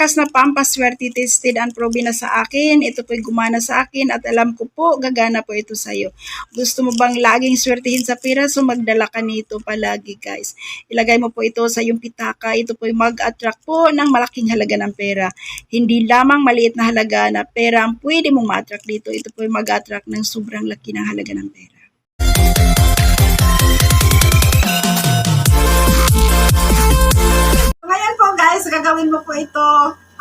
malakas na pampaswerte tested and proven na sa akin. Ito po'y gumana sa akin at alam ko po, gagana po ito sa'yo. Gusto mo bang laging swertihin sa pera? So magdala ka nito palagi guys. Ilagay mo po ito sa iyong pitaka. Ito po'y mag-attract po ng malaking halaga ng pera. Hindi lamang maliit na halaga na pera ang pwede mong ma-attract dito. Ito po'y mag-attract ng sobrang laki ng halaga ng pera. Ngayon po guys, gagawin mo po ito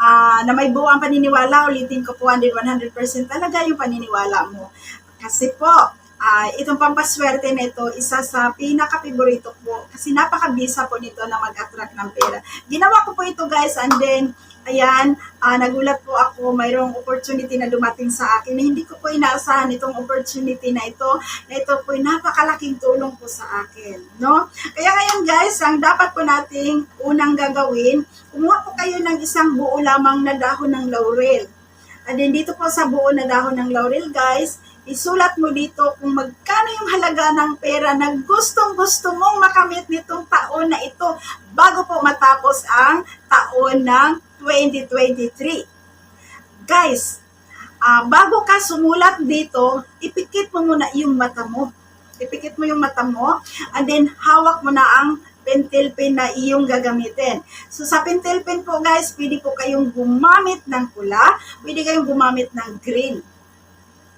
ah, na may buwang paniniwala. Ulitin ko po 100% talaga yung paniniwala mo. Kasi po, ah, itong pampaswerte na ito, isa sa pinaka-favorito po. Kasi napakabisa po nito na mag-attract ng pera. Ginawa ko po ito guys and then, ayan, ah, nagulat po ako, mayroong opportunity na dumating sa akin. Hindi ko po inaasahan itong opportunity na ito, na ito po napakalaking tulong po sa akin. No? Kaya ngayon guys, ang dapat po nating unang gagawin, kumuha po kayo ng isang buo lamang na dahon ng laurel. And then dito po sa buo na dahon ng laurel guys, isulat mo dito kung magkano yung halaga ng pera na gustong gusto mong makamit nitong taon na ito bago po matapos ang taon ng 2023. Guys, ah, bago ka sumulat dito, ipikit mo muna yung mata mo. Ipikit mo yung mata mo, and then hawak mo na ang pentel pen na iyong gagamitin. So sa pentel pen po guys, pwede po kayong gumamit ng pula, pwede kayong gumamit ng green.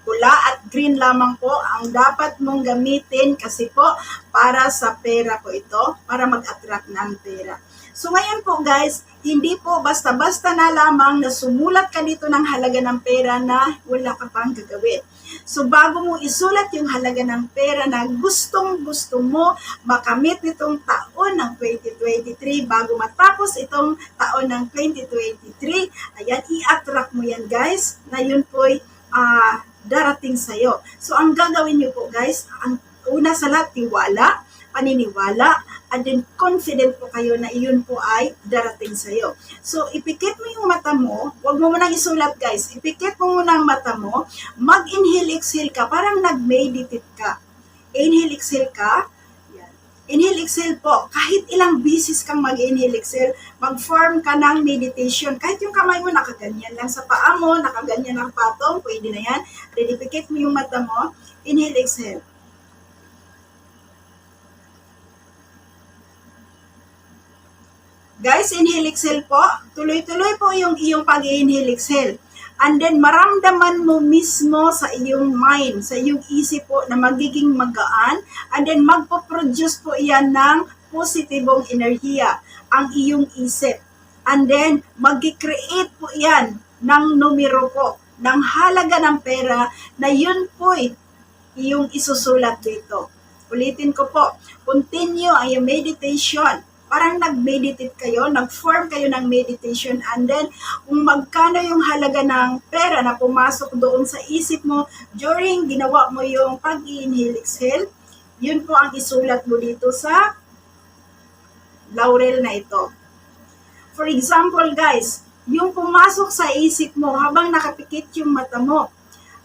Pula at green lamang po ang dapat mong gamitin kasi po para sa pera po ito, para mag-attract ng pera. So ngayon po guys, hindi po basta-basta na lamang na sumulat ka dito ng halaga ng pera na wala ka pang gagawin. So bago mo isulat yung halaga ng pera na gustong gusto mo makamit nitong taon ng 2023 bago matapos itong taon ng 2023, ayan, i-attract mo yan guys na yun po'y ah, darating sa'yo. So ang gagawin niyo po guys, ang una sa lahat, tiwala, paniniwala, and then confident po kayo na iyon po ay darating sa'yo. So, ipikit mo yung mata mo, huwag mo munang isulat guys, ipikit mo muna ang mata mo, mag-inhale, exhale ka, parang nag-meditate ka. Inhale, exhale ka. Inhale, exhale po, kahit ilang bisis kang mag-inhale, exhale, mag-form ka ng meditation. Kahit yung kamay mo nakaganyan lang sa paa mo, nakaganyan ang patong, pwede na yan. Ipikit mo yung mata mo, inhale, exhale. Guys, inhale, exhale po. Tuloy-tuloy po yung iyong pag-inhale, exhale. And then, maramdaman mo mismo sa iyong mind, sa iyong isip po na magiging magaan. And then, magpo-produce po iyan ng positibong enerhiya, ang iyong isip. And then, mag-create po iyan ng numero po, ng halaga ng pera na yun po iyong isusulat dito. Ulitin ko po, continue ang iyong meditation parang nag-meditate kayo, nag-form kayo ng meditation, and then kung magkano yung halaga ng pera na pumasok doon sa isip mo during ginawa mo yung pag-inhale, exhale, yun po ang isulat mo dito sa laurel na ito. For example, guys, yung pumasok sa isip mo habang nakapikit yung mata mo.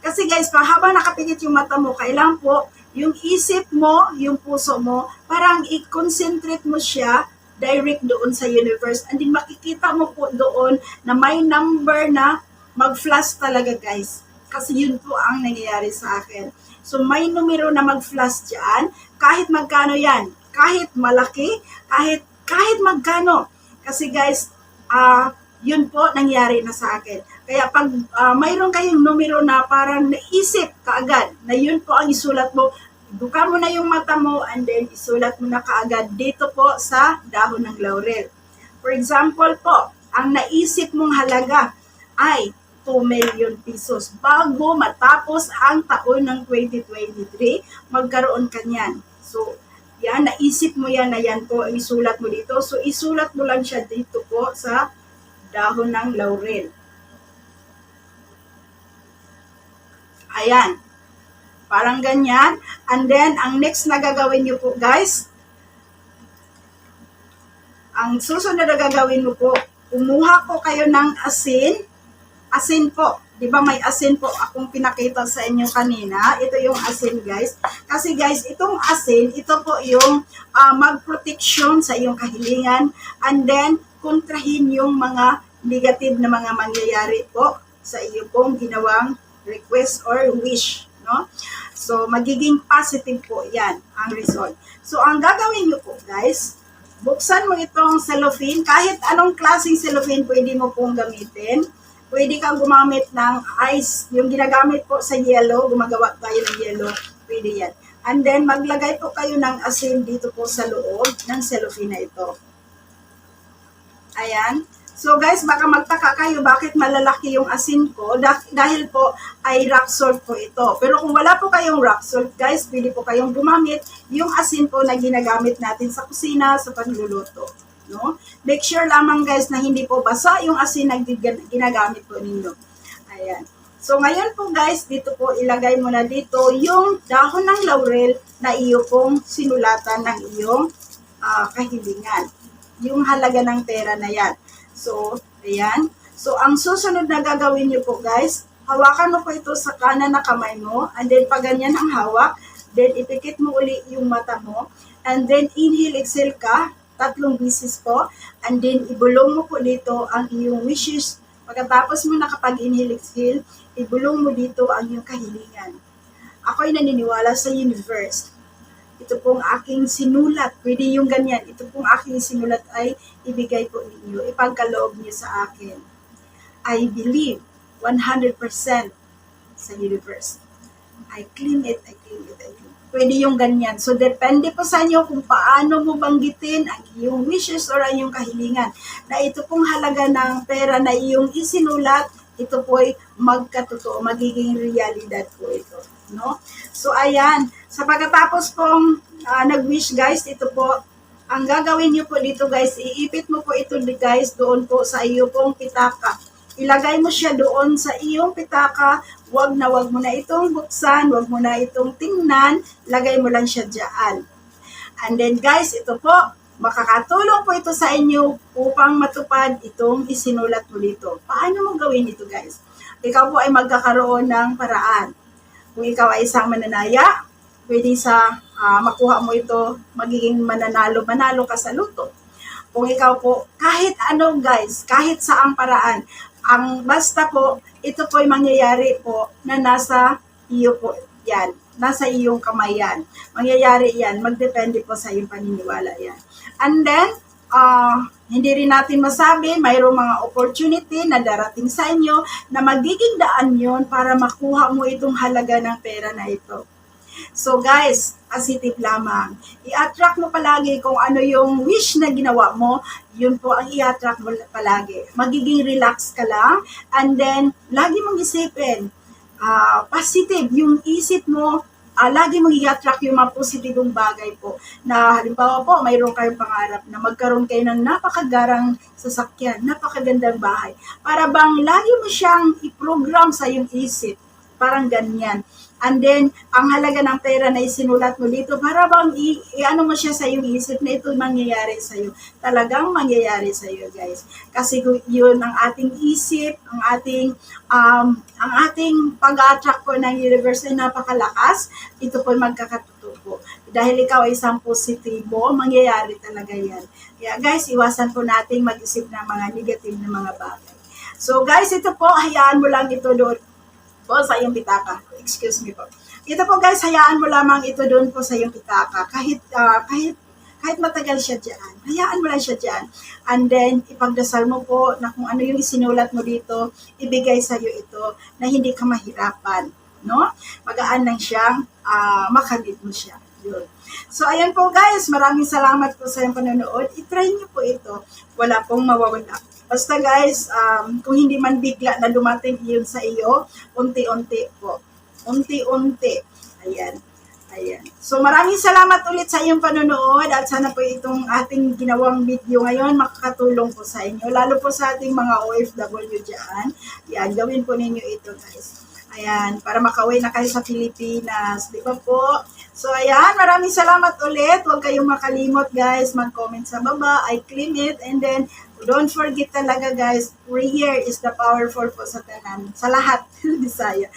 Kasi guys, habang nakapikit yung mata mo, kailan po yung isip mo, yung puso mo, parang i-concentrate mo siya direct doon sa universe. And then makikita mo po doon na may number na mag-flash talaga guys. Kasi yun po ang nangyayari sa akin. So may numero na mag-flash dyan, kahit magkano yan, kahit malaki, kahit kahit magkano. Kasi guys, ah yun po nangyari na sa akin. Kaya pag ah, mayroon kayong numero na parang naisip kaagad na yun po ang isulat mo, Buka mo na yung mata mo and then isulat mo na kaagad dito po sa dahon ng laurel. For example po, ang naisip mong halaga ay 2 million pesos. Bago matapos ang taon ng 2023, magkaroon ka niyan. So, yan, naisip mo yan na yan po, isulat mo dito. So, isulat mo lang siya dito po sa dahon ng laurel. Ayan. Parang ganyan. And then, ang next na gagawin nyo po, guys, ang susunod na gagawin mo po, kumuha po kayo ng asin. Asin po. Di ba may asin po akong pinakita sa inyo kanina? Ito yung asin, guys. Kasi, guys, itong asin, ito po yung uh, mag-protection sa iyong kahilingan. And then, kontrahin yung mga negative na mga mangyayari po sa iyo pong ginawang request or wish, no? So, magiging positive po yan ang result. So, ang gagawin nyo po, guys, buksan mo itong cellophane. Kahit anong klaseng cellophane pwede mo pong gamitin. Pwede kang gumamit ng ice. Yung ginagamit po sa yellow, gumagawa tayo ng yellow. Pwede yan. And then, maglagay po kayo ng asin dito po sa loob ng cellophane na ito. Ayan. So guys, baka magtaka kayo bakit malalaki yung asin ko dah- dahil po ay rock salt po ito. Pero kung wala po kayong rock salt, guys, pwede po kayong gumamit yung asin po na ginagamit natin sa kusina sa pagluluto. No? Make sure lamang guys na hindi po basa yung asin na ginagamit po ninyo. Ayan. So ngayon po guys, dito po ilagay mo na dito yung dahon ng laurel na iyo pong sinulatan ng iyong ah, kahilingan. Yung halaga ng pera na yan. So, ayan. So, ang susunod na gagawin nyo po guys, hawakan mo po ito sa kanan na kamay mo, and then pag ganyan ang hawak, then ipikit mo uli yung mata mo, and then inhale, exhale ka, tatlong bisis po, and then ibulong mo po dito ang iyong wishes. Pagkatapos mo nakapag-inhale, exhale, ibulong mo dito ang iyong kahilingan. Ako'y naniniwala sa universe ito pong aking sinulat, pwede yung ganyan, ito pong aking sinulat ay ibigay po ninyo, ipagkaloob niyo sa akin. I believe 100% sa universe. I claim it, I claim it, I claim it. Pwede yung ganyan. So, depende po sa inyo kung paano mo banggitin ang iyong wishes or ang iyong kahilingan. Na ito pong halaga ng pera na iyong isinulat, ito po ay magkatotoo, magiging realidad po ito. No? So, ayan. Sa pagkatapos pong ah, nag-wish guys, ito po, ang gagawin nyo po dito guys, iipit mo po ito guys doon po sa iyo pong pitaka. Ilagay mo siya doon sa iyong pitaka, wag na wag mo na itong buksan, wag mo na itong tingnan, lagay mo lang siya dyan. And then guys, ito po, makakatulong po ito sa inyo upang matupad itong isinulat mo dito. Paano mo gawin ito guys? Ikaw po ay magkakaroon ng paraan. Kung ikaw ay isang mananaya, pwede sa ah, makuha mo ito, magiging mananalo, manalo ka sa luto. Kung ikaw po, kahit ano guys, kahit saang paraan, ang basta po, ito po ay mangyayari po na nasa iyo po yan. Nasa iyong kamay yan. Mangyayari yan. Magdepende po sa iyong paniniwala yan. And then, ah, hindi rin natin masabi, mayroong mga opportunity na darating sa inyo na magiging daan yon para makuha mo itong halaga ng pera na ito. So guys, positive lamang. I-attract mo palagi kung ano yung wish na ginawa mo, yun po ang i-attract mo palagi. Magiging relax ka lang and then lagi mong isipin, ah, positive yung isip mo, ah, lagi mong i-attract yung mga positibong bagay po. Na halimbawa po, mayroon kayong pangarap na magkaroon kayo ng napakagarang sasakyan, napakagandang bahay. Para bang lagi mo siyang i-program sa iyong isip. Parang ganyan. And then, ang halaga ng pera na isinulat mo dito, para bang i- i-ano mo siya sa iyong isip na ito mangyayari sa iyo. Talagang mangyayari sa iyo, guys. Kasi yun ang ating isip, ang ating um, ang ating pag-attract po ng universe ay napakalakas. Ito po magkakatutubo. Dahil ikaw ay isang positibo, mangyayari talaga yan. Kaya guys, iwasan po nating mag-isip ng mga negative na mga bagay. So guys, ito po, hayaan mo lang ito doon po sa iyong pitaka. Excuse me po. Ito po guys, hayaan mo lamang ito doon po sa iyong pitaka. Kahit, ah, kahit, kahit matagal siya dyan. Hayaan mo lang siya dyan. And then, ipagdasal mo po na kung ano yung isinulat mo dito, ibigay sa iyo ito na hindi ka mahirapan. No? Magaan lang siyang ah, makamit mo siya. Yun. So, ayan po guys. Maraming salamat po sa iyong panonood. I-try niyo po ito. Wala pong mawawala. Basta guys, um, kung hindi man bigla na dumating yun sa iyo, unti-unti po. Unti-unti. Ayan. Ayan. So maraming salamat ulit sa iyong panonood at sana po itong ating ginawang video ngayon makakatulong po sa inyo. Lalo po sa ating mga OFW dyan. Yan, gawin po ninyo ito guys. Ayan, para makauwi na kayo sa Pilipinas. Di ba po? So ayan, maraming salamat ulit. Huwag kayong makalimot guys. Mag-comment sa baba. I claim it. And then, don't forget talaga guys, prayer is the powerful po sa tanan. Sa lahat. Bisaya.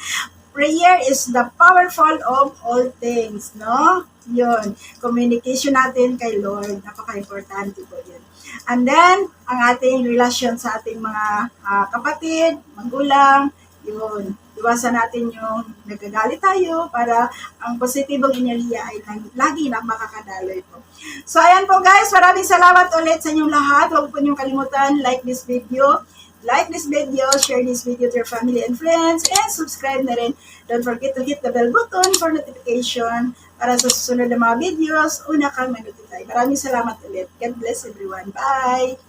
Prayer is the powerful of all things, no? Yun. Communication natin kay Lord. Napaka-importante po yun. And then, ang ating relasyon sa ating mga ah, kapatid, magulang, yun. Iwasan natin yung nagagalit tayo para ang positibong enerhiya ay lagi, na makakadaloy po. So, ayan po guys. Maraming salamat ulit sa inyong lahat. Huwag po niyong kalimutan, like this video. Like this video, share this video to your family and friends, and subscribe na rin. Don't forget to hit the bell button for notification para sa susunod na mga videos, una kang notify. Maraming salamat ulit. God bless everyone. Bye!